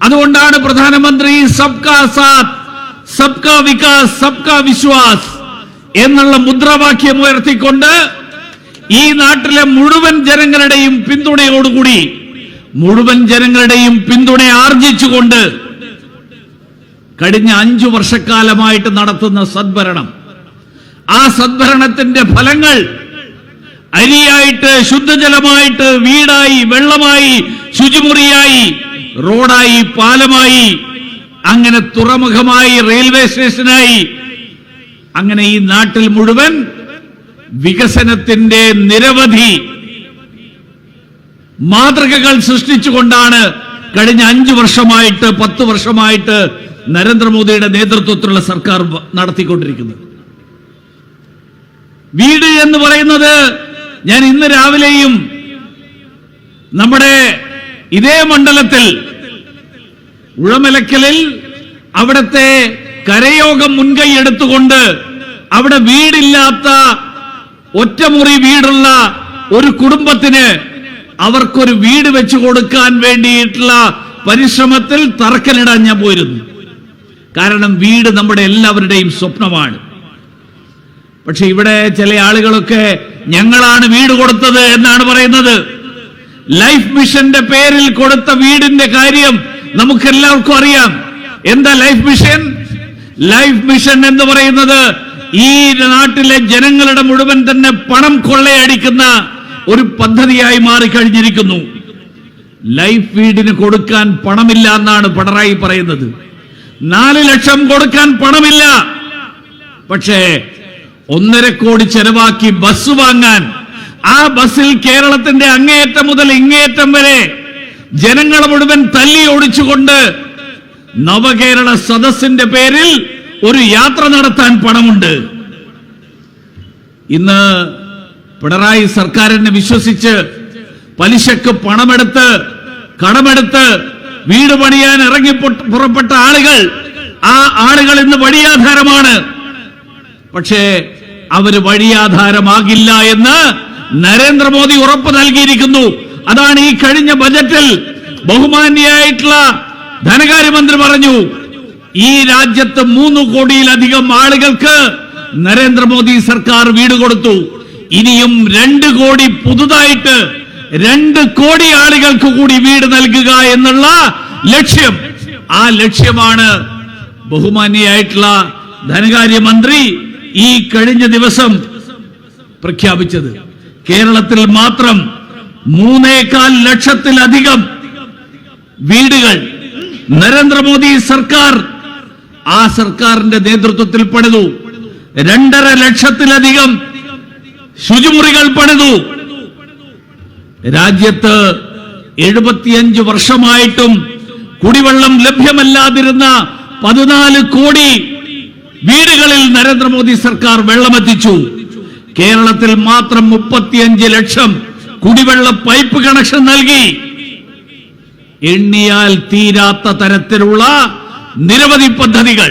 അതുകൊണ്ടാണ് പ്രധാനമന്ത്രി സബ്കാ സാത്ത് സബ്കാ വികാസ് സബ്കാ വിശ്വാസ് എന്നുള്ള മുദ്രാവാക്യം ഉയർത്തിക്കൊണ്ട് ഈ നാട്ടിലെ മുഴുവൻ ജനങ്ങളുടെയും പിന്തുണയോടുകൂടി മുഴുവൻ ജനങ്ങളുടെയും പിന്തുണ ആർജിച്ചുകൊണ്ട് കഴിഞ്ഞ അഞ്ചു വർഷക്കാലമായിട്ട് നടത്തുന്ന സദ്ഭരണം. ആ സദ്ഭരണത്തിന്റെ ഫലങ്ങൾ അരിയായിട്ട് ശുദ്ധജലമായിട്ട് വീടായി വെള്ളമായി ശുചിമുറിയായി റോഡായി പാലമായി അങ്ങനെ തുറമുഖമായി റെയിൽവേ സ്റ്റേഷനായി. അങ്ങനെ ഈ നാട്ടിൽ മുഴുവൻ വികസനത്തിന്റെ നിരവധി മാതൃകകൾ സൃഷ്ടിച്ചുകൊണ്ടാണ് കഴിഞ്ഞ അഞ്ചു വർഷമായിട്ട് പത്ത് വർഷമായിട്ട് നരേന്ദ്രമോദിയുടെ നേതൃത്വത്തിലുള്ള സർക്കാർ നടത്തിക്കൊണ്ടിരിക്കുന്നത്. വീട് എന്ന് പറയുന്നത് ഞാൻ ഇന്ന് രാവിലെയും നമ്മുടെ ഇതേ മണ്ഡലത്തിൽ ഉഴമലക്കലിൽ അവിടത്തെ കരയോഗം മുൻകൈ എടുത്തുകൊണ്ട് അവിടെ വീടില്ലാത്ത ഒറ്റമുറി വീടുള്ള ഒരു കുടുംബത്തിന് അവർക്കൊരു വീട് വെച്ചു കൊടുക്കാൻ വേണ്ടിയിട്ടുള്ള പരിശ്രമത്തിൽ തറക്കല്ലിടാൻ ഞാൻ പോയിരുന്നു. കാരണം വീട് നമ്മുടെ എല്ലാവരുടെയും സ്വപ്നമാണ്. പക്ഷെ ഇവിടെ ചില ആളുകളൊക്കെ ഞങ്ങളാണ് വീട് കൊടുത്തത് എന്നാണ് പറയുന്നത്. ലൈഫ് മിഷന്റെ പേരിൽ കൊടുത്ത വീടിന്റെ കാര്യം നമുക്കെല്ലാവർക്കും അറിയാം. എന്താ ലൈഫ് മിഷൻ? ലൈഫ് മിഷൻ എന്ന് പറയുന്നത് ഈ നാട്ടിലെ ജനങ്ങളുടെ മുഴുവൻ തന്നെ പണം കൊള്ളയടിക്കുന്ന ഒരു പദ്ധതിയായി മാറിക്കഴിഞ്ഞിരിക്കുന്നു. ലൈഫ് വീടിന് കൊടുക്കാൻ പണമില്ല എന്നാണ് പിണറായി പറയുന്നത്. നാല് ലക്ഷം കൊടുക്കാൻ പണമില്ല. പക്ഷേ ഒന്നര കോടി ചെലവാക്കി ബസ് വാങ്ങാൻ ആ ബസ്സിൽ കേരളത്തിന്റെ അങ്ങേയറ്റം മുതൽ ഇങ്ങേയറ്റം വരെ ജനങ്ങളെ മുഴുവൻ തല്ലി ഓടിച്ചുകൊണ്ട് നവകേരള സദസ്സിന്റെ പേരിൽ ഒരു യാത്ര നടത്താൻ പണമുണ്ട്. ഇന്ന് പിണറായി സർക്കാരിനെ വിശ്വസിച്ച് പലിശക്ക് പണമെടുത്ത് കടമെടുത്ത് വീട് പണിയാൻ ഇറങ്ങി പുറപ്പെട്ട ആളുകൾ ആ ആളുകൾ ഇന്ന് വഴിയാധാരമാണ്. പക്ഷേ അവർ വഴിയാധാരമാകില്ല എന്ന് നരേന്ദ്രമോദി ഉറപ്പ് നൽകിയിരിക്കുന്നു. അതാണ് ഈ കഴിഞ്ഞ ബജറ്റിൽ ബഹുമാന്യായിട്ടുള്ള ധനകാര്യമന്ത്രി പറഞ്ഞു ഈ രാജ്യത്ത് മൂന്ന് കോടിയിലധികം ആളുകൾക്ക് നരേന്ദ്രമോദി സർക്കാർ വീട് കൊടുത്തു. ഇനിയും രണ്ട് കോടി പുതുതായിട്ട് രണ്ട് കോടി ആളുകൾക്ക് കൂടി വീട് നൽകുക എന്നുള്ള ലക്ഷ്യം. ആ ലക്ഷ്യമാണ് ബഹുമാന്യായിട്ടുള്ള ധനകാര്യമന്ത്രി ഈ കഴിഞ്ഞ ദിവസം പ്രഖ്യാപിച്ചത്. കേരളത്തിൽ മാത്രം മൂന്നേകാൽ ലക്ഷത്തിലധികം വീടുകൾ നരേന്ദ്രമോദി സർക്കാർ ആ സർക്കാരിന്റെ നേതൃത്വത്തിൽ പണിതു. രണ്ടര ലക്ഷത്തിലധികം ശുചിമുറികൾ പണിതു. രാജ്യത്ത് എഴുപത്തിയഞ്ച് വർഷമായിട്ടും കുടിവെള്ളം ലഭ്യമല്ലാതിരുന്ന പതിനാല് കോടി വീടുകളിൽ നരേന്ദ്രമോദി സർക്കാർ വെള്ളമെത്തിച്ചു. കേരളത്തിൽ മാത്രം മുപ്പത്തിയഞ്ച് ലക്ഷം കുടിവെള്ള പൈപ്പ് കണക്ഷൻ നൽകി. എണ്ണിയാൽ തീരാത്ത തരത്തിലുള്ള നിരവധി പദ്ധതികൾ.